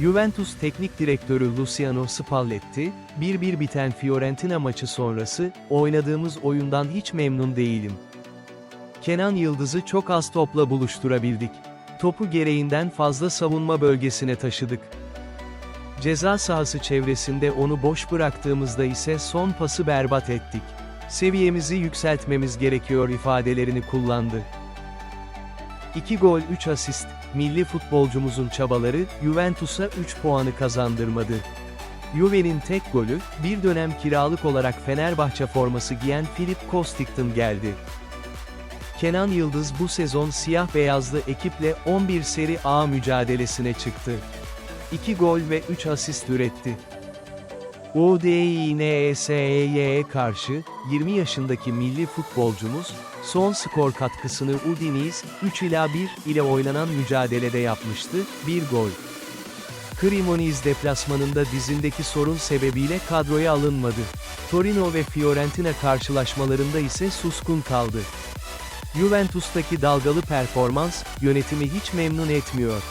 Juventus Teknik Direktörü Luciano Spalletti, 1-1 biten Fiorentina maçı sonrası, oynadığımız oyundan hiç memnun değilim. Kenan Yıldız'ı çok az topla buluşturabildik. Topu gereğinden fazla savunma bölgesine taşıdık. Ceza sahası çevresinde onu boş bıraktığımızda ise son pası berbat ettik. Seviyemizi yükseltmemiz gerekiyor ifadelerini kullandı. 2 gol 3 asist, milli futbolcumuzun çabaları, Juventus'a 3 puanı kazandırmadı. Juve'nin tek golü, bir dönem kiralık olarak Fenerbahçe forması giyen Filip Kostik'ten geldi. Kenan Yıldız bu sezon siyah beyazlı ekiple 11 seri A mücadelesine çıktı. 2 gol ve 3 asist üretti. UDINESE'ye karşı, 20 yaşındaki milli futbolcumuz, son skor katkısını Udiniz, 3 ila 1 ile oynanan mücadelede yapmıştı, 1 gol. Cremonese deplasmanında dizindeki sorun sebebiyle kadroya alınmadı. Torino ve Fiorentina karşılaşmalarında ise suskun kaldı. Juventus'taki dalgalı performans, yönetimi hiç memnun etmiyor.